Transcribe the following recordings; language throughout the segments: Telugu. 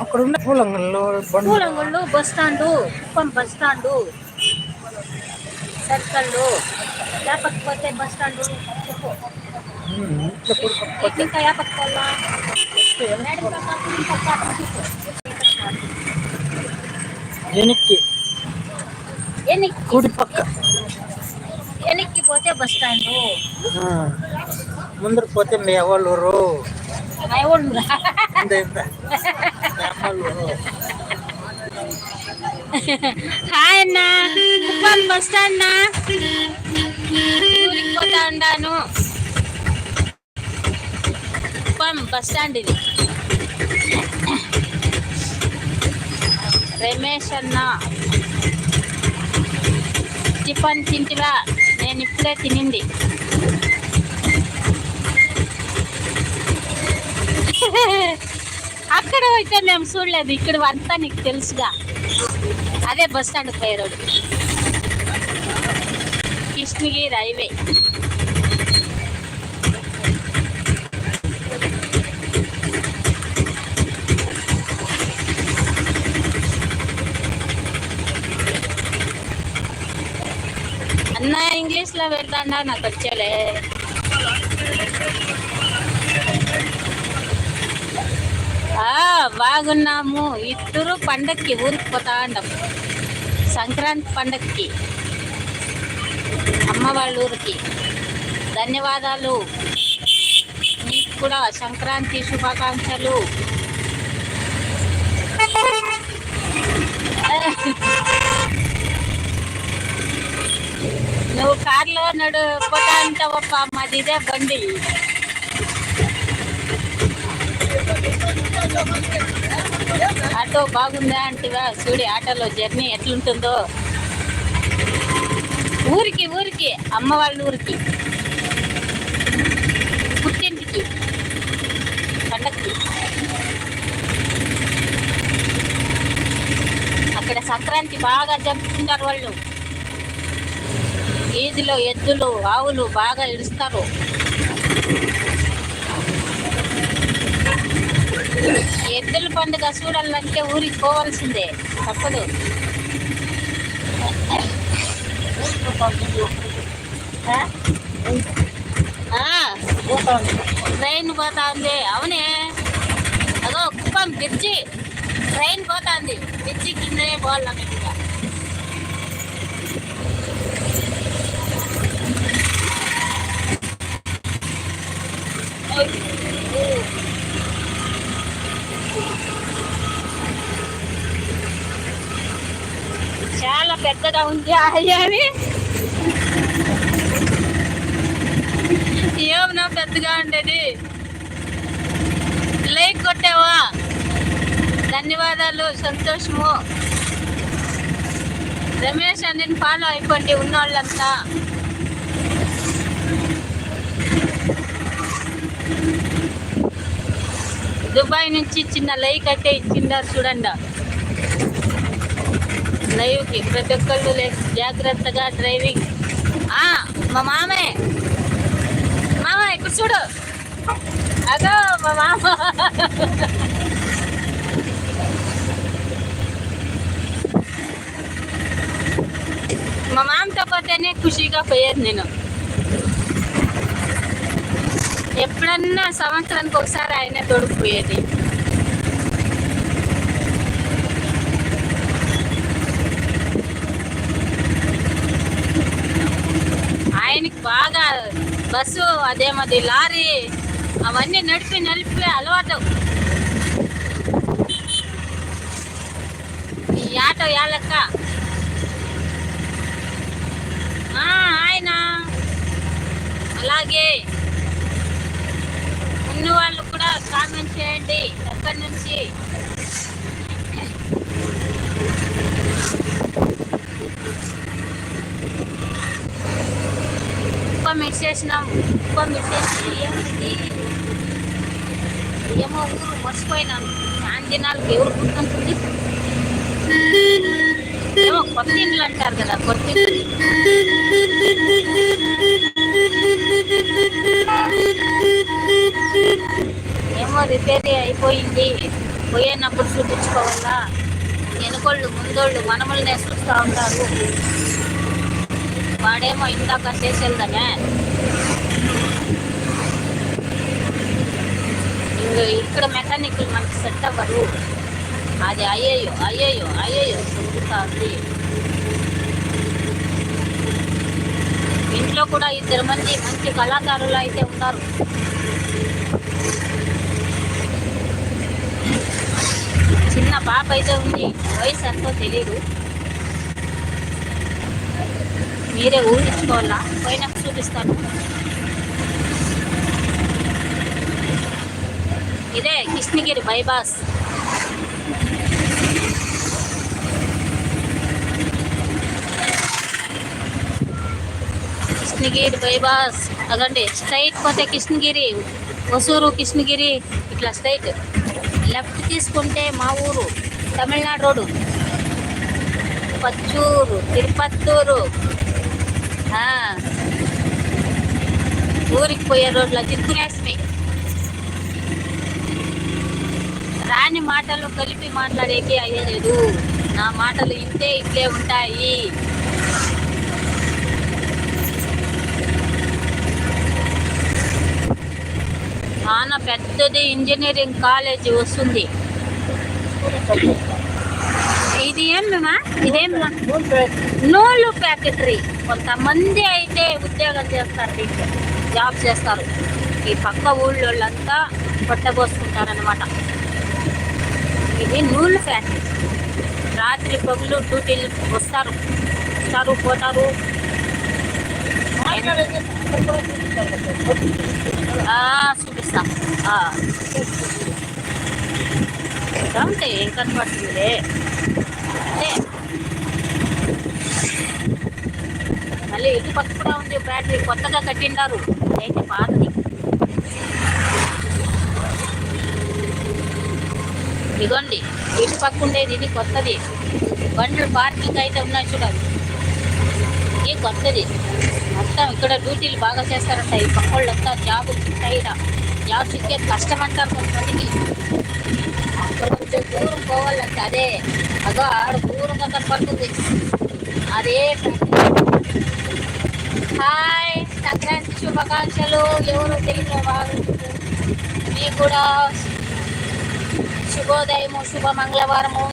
అక్కడ ఉన్న పూలంగల్లో పూలంగళ్ళు bus stand Kuppam bus stand సర్కల్లో లేకపోతే బస్ స్టాండు. ఇంకా యాపక్కోళ్ళ వెనక్కి. పోతే బస్ స్టాండు. ముందరు పోతే మేవలూరు నైవోళ్ళు హాయ్ అన్న. కుప్పం బస్ స్టాండ్ ఊరికి పోతా ఉండాను కుప్పం బస్ స్టాండ్ ఇది. రమేష్ అన్న. టిఫన్ తింటివా నేను ఇప్పుడే తినింది. అక్కడ అయితే మేము చూడలేదు. ఇక్కడ అంతా నీకు తెలుసుగా. అదే బస్ స్టాండ్ పోయే రోడ్. కృష్ణగిరి హైవే. అన్న ఇంగ్లీష్లో వెళ్తాడా నాకు వచ్చేలే. బాగున్నాము. ఇద్దరు పండక్కి ఊరికి పోతా ఉండం సంక్రాంతి పండక్కి. అమ్మ వాళ్ళ ఊరికి. ధన్యవాదాలు. మీకు కూడా సంక్రాంతి శుభాకాంక్షలు. నువ్వు కార్లో నడు పోతా ఉంటావప్ప మాది ఇదే బండి. ఆటో బాగుందా అంటివా? చూడి ఆటోలో జర్నీ ఎట్లుంటుందో. ఊరికి ఊరికి అమ్మ వాళ్ళ ఊరికి. పుట్టింటికి పండక్కి. అక్కడ సంక్రాంతి బాగా జరుపుకుంటారు వాళ్ళు. వీధిలో ఎద్దులు ఆవులు బాగా ఇడుస్తారు ఎద్దుల పండుగ చూడాలంటే ఊరికి పోవాల్సిందే తప్పదు. ట్రైన్ పోతా ఉంది అవునే. అదో కుప్పం బ్రిడ్జి. ట్రైన్ పోతా ఉంది బ్రిడ్జి కిందనే పోవాలి ఇంకా. చాలా పెద్దగా ఉంది అయ్యాని ఏమన్నా పెద్దగా ఉండేది? లైక్ కొట్టావా? ధన్యవాదాలు సంతోషము. రమేష్ అని ఫాలో అయిపోండి ఉన్నోళ్ళంతా. దుబాయ్ నుంచి చిన్న లైక్ అయితే ఇచ్చిండారు చూడండి. డ్రైవ్కి. ప్రతి ఒక్కళ్ళు జాగ్రత్తగా డ్రైవింగ్. ఆ మా మామే. మామ ఇక్కడ చూడు. అదో మా మామ. మా మామతో పోతేనే ఖుషిగా పోయేది నేను. ఎప్పుడన్నా సంవత్సరానికి ఒకసారి ఆయన తోడుకుపోయేది ఆయనకి బాగా బస్సు అదేమది లారీ. అవన్నీ నడిపి నడిపి అలవాటు. ఈ ఆటో యాలక్క ఆ, ఆయన. అలాగే. ఉన్న వాళ్ళు కూడా కామెంట్ చేయండి ఎక్కడి నుంచి? కుప్ప మిస్ చేసినాం కుప్ప మిస్ చేసి ఏమైంది ఏమో ఊరు మర్చిపోయినాను చాలా దినాలకి ఎవరు గుర్తుంటుంది? ఏమో కొత్త ఇండ్లు అంటారు కదా కొత్త ఏమో రిపేర్ అయిపోయింది. పోయేటప్పుడు చూపించుకోవాలా? వెనుకోళ్ళు ముందోళ్ళు మనములనే చూస్తూ ఉంటారు. వాడేమో ఇందాక చేసేద్దామే ఇంక ఇక్కడ మెకానిక్లు మనకి సెట్ అవ్వరు అది అయ్యయ్యో అయ్యయ్యో అయ్యయ్యో చెబుతా ఉంది. ఇంట్లో కూడా ఇద్దరు మంది మంచి కళాకారులు అయితే ఉన్నారు. చిన్న పాప అయితే ఉంది. వయసు ఎంతో తెలియదు మీరే ఊహించుకోవాలా? పోయినా చూపిస్తాను. ఇదే కృష్ణగిరి బైపాస్. కృష్ణగిరి బైపాస్. అదండి స్ట్రైట్ పోతే కృష్ణగిరి ఒసూరు కృష్ణగిరి ఇట్లా స్ట్రైట్. లెఫ్ట్ తీసుకుంటే మా ఊరు తమిళనాడు రోడ్డు. పచ్చూరు తిరుపత్తూరు ఊరికి పోయే రోడ్లో తిరుకునేసినాయి రాని మాటలు కలిపి మాట్లాడేకి అయ్యలేదు. నా మాటలు ఇంతే ఇట్లే ఉంటాయి. చాలా పెద్దది ఇంజనీరింగ్ కాలేజీ వస్తుంది. ఇది ఏమమ్మా ఇదేం నూలు ఫ్యాక్టరీ. కొంతమంది అయితే ఉద్యోగం చేస్తారు దీంట్లో జాబ్ చేస్తారు. ఈ పక్క ఊళ్ళోళ్ళంతా పట్టబోసుకుంటారనమాట ఇది నూలు ఫ్యాక్టరీ. రాత్రి పగులు డ్యూటీలు వస్తారు. వస్తారు పోతారు. చూపిస్తాం. చూపిస్తా ఏం కనపడుతుంది అదే మళ్ళీ ఇటు పక్క కూడా ఉంది బ్యాటరీ కొత్తగా కట్టిండారు. అయితే పాతది? ఇదిగోండి ఇటు పక్క ఉండేది ఇది కొత్తది. బండ్లు పార్కింగ్ అయితే ఉన్నాయి చూడాలి ఇది కొత్తది. మొత్తం ఇక్కడ డ్యూటీలు బాగా చేస్తారంట. ఈ పక్క వాళ్ళు అంతా జాబులు ఉంటాయి జాబ్ చిక్కేది కష్టం అంటారు కొంతమందికి. కొంచెం దూరం పోవాలంటే అదే. అదో ఆడ దూరంగా కనపడుతుంది అదే హాయ్ సంక్రాంతి శుభాకాంక్షలు. ఎవరు తెలియని వారు. మీకు కూడా శుభోదయము శుభ మంగళవారము.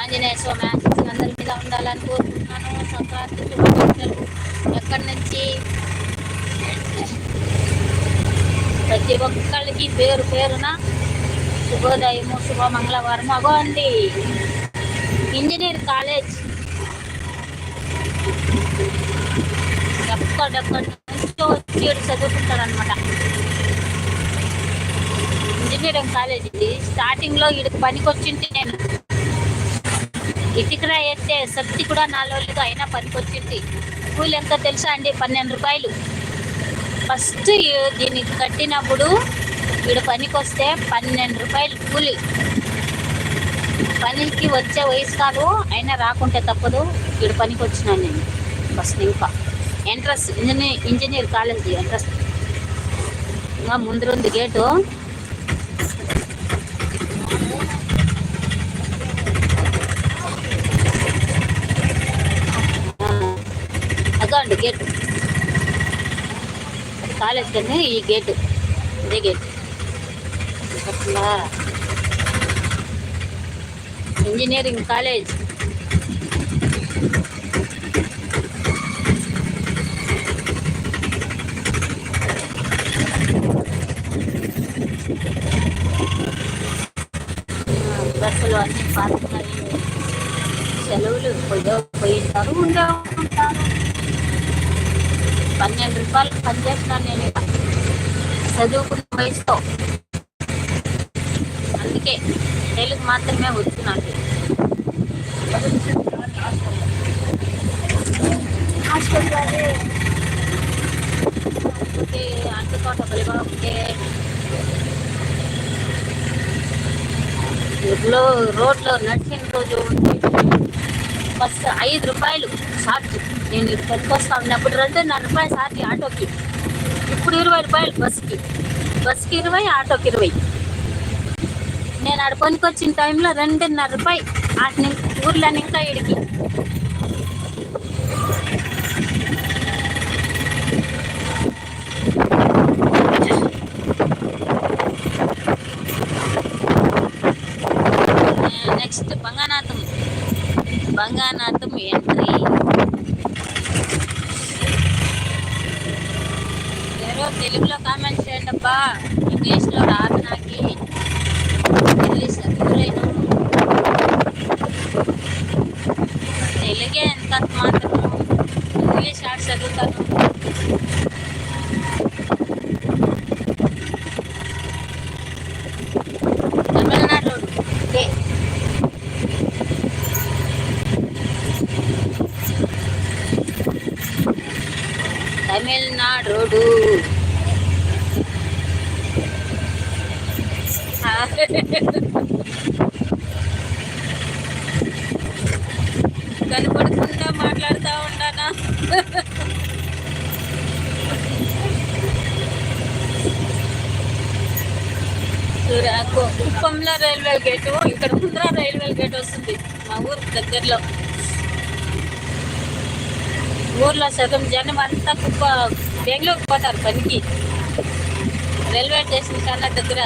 ఆంజనేయ స్వామి ఆశీస్సులు అందరి మీద ఉండాలని కోరుకుంటున్నాను సంక్రాంతి శుభాకాంక్షలు ఎక్కడి నుంచి? ప్రతి ఒక్కళ్ళకి పేరు పేరున శుభోదయము శుభ మంగళవారం అగోండి ఇంజనీర్ కాలేజ్. ఎక్కడెక్కడి నుంచో వచ్చి చదువుకుంటారనమాట ఇంజనీరింగ్ కాలేజ్ ఇది. స్టార్టింగ్లో ఈడికి పనికి వచ్చింటే నేను ఇటుకరా వేస్తే శక్తి కూడా నాలుగు అయినా పనికి వచ్చింది కూలి ఎంత తెలుసా అండి? పన్నెండు రూపాయలు. ఫస్ట్ దీనికి కట్టినప్పుడు ఈడ పనికి వస్తే పన్నెండు రూపాయలు కూలి. పనికి వచ్చే వయసు కాదు అయినా రాకుంటే తప్పదు. ఈడ పనికి వచ్చినాను నేను. ఫస్ట్ ఇంకా entrance engineer engineer college entrance. ఇంకా ముందరుంది గేటు. అదండి గేట్. కాలేజ్ కానీ ఈ గేటు. ఇదే గేట్. అట్లా ఇంజనీరింగ్ కాలేజ్ బస్సులు అన్ని పారుతున్నాయి సెలవులు పోయో పోయింటారు ఉండే ఉంటారు పన్నెండు రూపాయలు పని చేస్తున్నాను నేను ఇక్కడ. చదువుకున్న వయసులో ఓకే. తెలుగు మాత్రమే వచ్చు నాకు. అంటుకోట బలిగా ఉంటే. ఊర్లో రోడ్లో నడిచిన రోజు బస్ ఐదు రూపాయలు ఛార్జ్ నేను ఇక్కడికి వస్తా ఉన్నప్పుడు నాలుగు రూపాయలు ఛార్జ్ ఆటోకి. ఇప్పుడు ఇరవై రూపాయలు బస్కి. బస్కి ఇరవై ఆటోకి ఇరవై. నేను ఆడ పనికొచ్చిన టైంలో రెండున్నర రూపాయి. అటు ఊర్లో ఇంకా ఇడికి నెక్స్ట్ బంగానాథం బంగానాథం ఎంట్రీ ఎవరో తెలుగులో కామెంట్ చేయండి అబ్బా ఇంగ్లీష్లో రాదు నాకి ఇంగ్లీష్ చదువులేను తెలుగే ఎంత మాత్రం ఇంగ్లీష్ ఆడ చదువుతాను తమిళనాడు ఓకే తమిళనాడు రోడ్డు కనపడకుండా మాట్లాడుతూ ఉండనా? చూడాకు కుప్పంలో రైల్వే గేటు ఇక్కడ ముందర రైల్వే గేట్ వస్తుంది మా ఊరు దగ్గరలో. ఊర్లో సగం జనం అంతా కుప్ప బెంగళూరు పోతారు పనికి. రైల్వే స్టేషన్ కన్నా దగ్గర.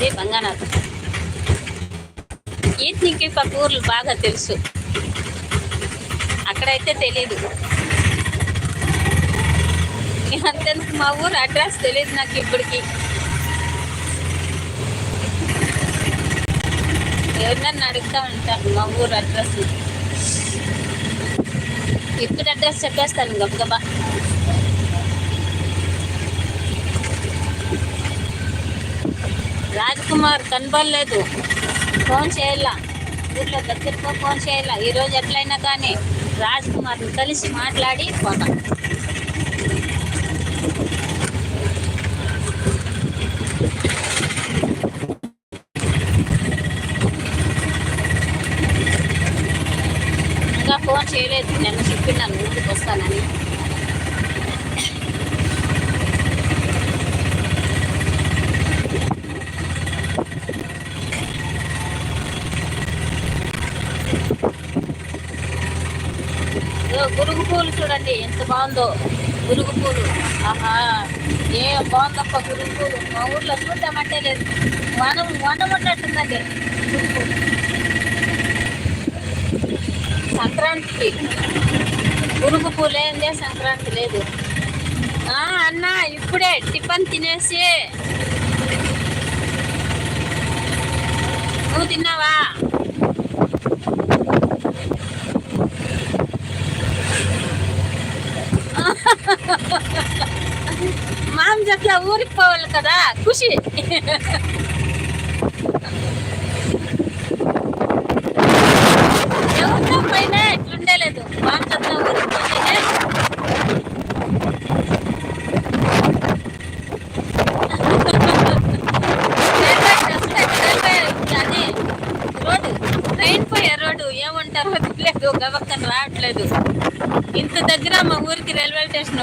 ఇదే బంగాళాఖాతం ఈతనికి పక్క ఊర్లు బాగా తెలుసు? అక్కడైతే తెలీదు. అంతెందుకు మా ఊరు అడ్రస్ తెలియదు నాకు ఇప్పటికి. ఎవరినన్నా అడుగుతా ఉంటాను మా ఊరు అడ్రస్. ఇప్పుడు అడ్రస్ చెప్పేస్తాను గబగబా. రాజ్ కుమార్ కనబడలేదు. ఫోన్ చేయాల. ఊర్లో దగ్గరతో ఫోన్ చేయాల. ఈరోజు ఎట్లయినా కానీ రాజకుమార్ని కలిసి మాట్లాడి పోతాం. ఇంకా ఫోన్ చేయలేదు. నేను చెప్పినాను ముందుకు వస్తానని మురుగు పూలు చూడండి ఎంత బాగుందో. గురుగు పూలు. ఆహా ఏ బాగుందప్ప గురుగు పూలు. మా ఊర్లో చూద్దామంటే లేదు. వనం వనం ఉన్నట్టుందండి. గురుగు పూలు సంక్రాంతికి గురుగు పూలేందే సంక్రాంతి లేదు. ఆ, అన్న ఇప్పుడే టిఫన్ తినేసి. నువ్వు తిన్నావా? మామ ఊరికి పోవాలి కదా ఖుషి. ఎవరితో పైన ఎట్లుండలేదు. మామ అట్లా ఊరికి పోతేనే రైల్వే రోడ్డు ట్రైన్ పోయే రోడ్డు ఏమంటారో తెలియదు గవక్కన రావట్లేదు. ఇంత దగ్గర మా ఊరికి రైల్వే స్టేషన్.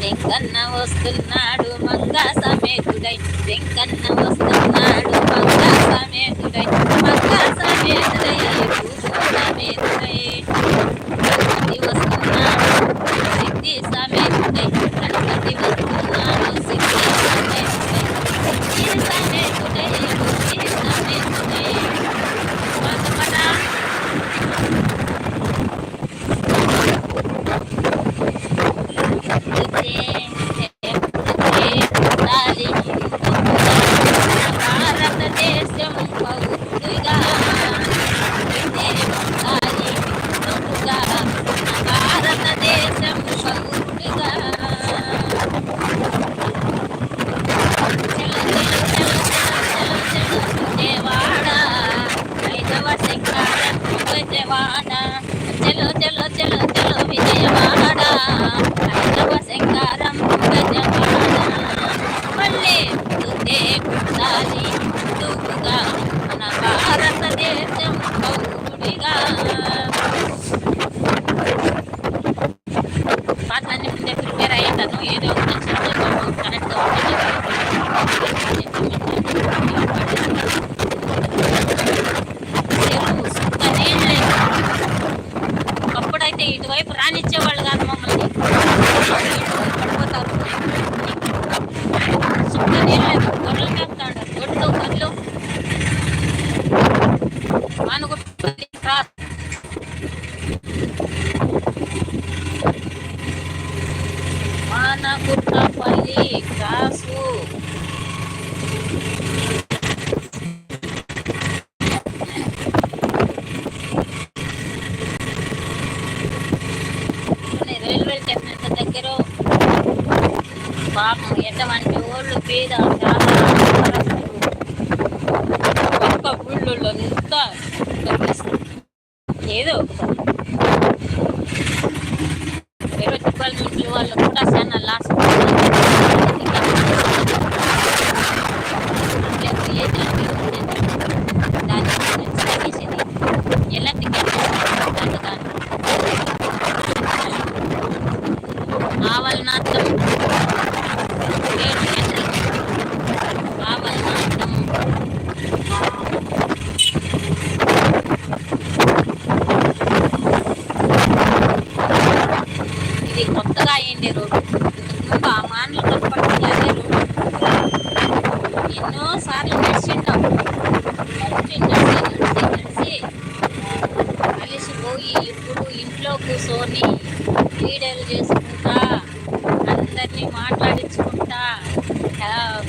వెంకన్న వస్తున్నాడు మంగ సమేతుడై. వెంకన్న వస్తున్నాడు మంగ సమేతుడై. మంగ సమేతుడై సమేతుడై. గణపతి వస్తున్నాడు సిద్ధి సమేతుడై. గణపతి వస్తున్నాడు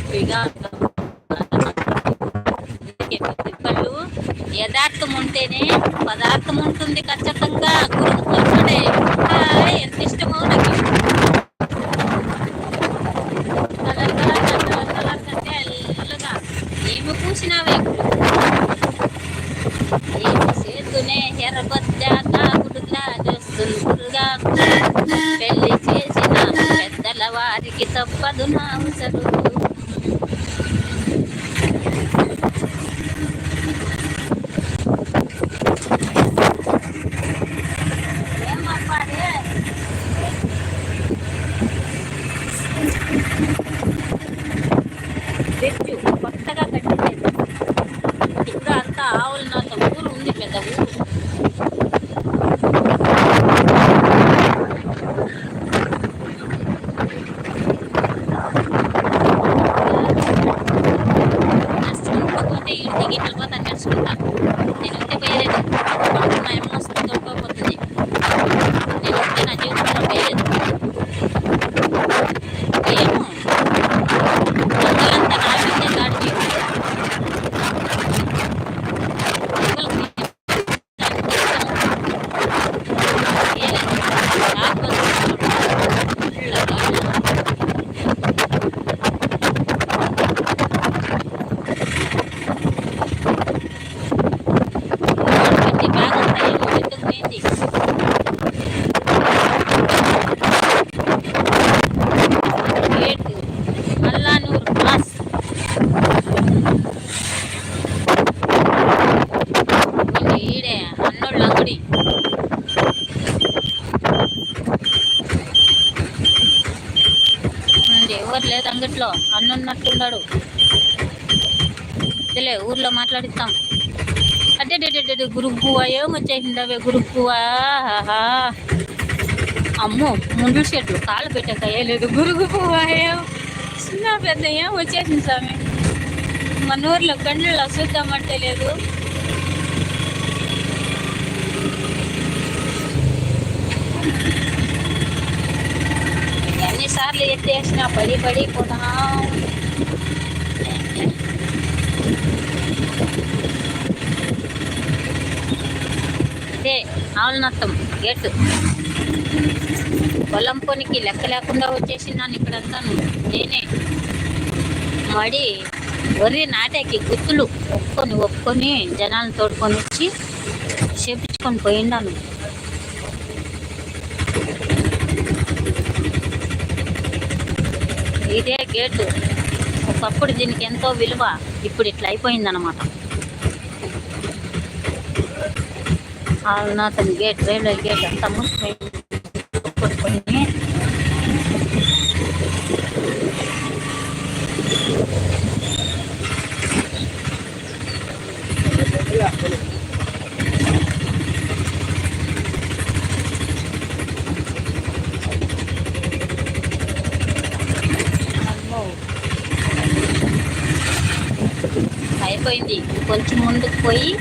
ఫ్రీగా యథార్థం ఉంటేనే పదార్థం ఉంటుంది ఖచ్చితంగా. గురువు ఎంత ఇష్టమో నాకు. taga ఇంట్లో అన్నున్నట్టున్నాడు తెలియ ఊర్లో మాట్లాడిస్తాం. అదే డేటే పువ్వా ఏమొచ్చేసింది అవే గురుగు పువ్వా అమ్మో ముందు చెట్లు కాళ్ళు పెట్టాక లేదు గురుగు ఏం? చిన్న పెద్ద ఏం వచ్చేసింది స్వామి మన ఊర్లో గండ్లలో చూద్దామంటే లేదు. ఎన్నిసార్లు ఎత్తేసినా పడి పడి పోతా అదే ఆవులనత్తం గేటు. పొలం పొనికి లెక్క లేకుండా వచ్చేసినాను ఇక్కడంతాను నేనే. మడి వరి నాటాకి గుత్తులు ఒప్పుకొని ఒప్పుకొని జనాలను తోడుకొని వచ్చి చేపించుకొని పోయిండాను. ఇదే గేటు. ఒకప్పుడు దీనికి ఎంతో విలువ ఇప్పుడు ఇట్లా అయిపోయిందన్నమాట. అతని గేట్ రైల్వే గేట్ అంతా మూసిపోయింది కొట్టుకొని అమ్మో. అయిపోయింది కొంచెం ముందుకు పోయి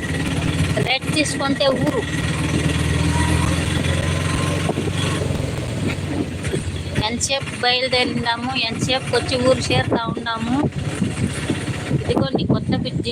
రెడ్ తీసుకుంటే ఊరు. ఎంతసేపు బయలుదేరిందాము ఎంతసేపు వచ్చి ఊరు చేరుతా ఉన్నాము. ఇదిగోండి కొత్త బిడ్డ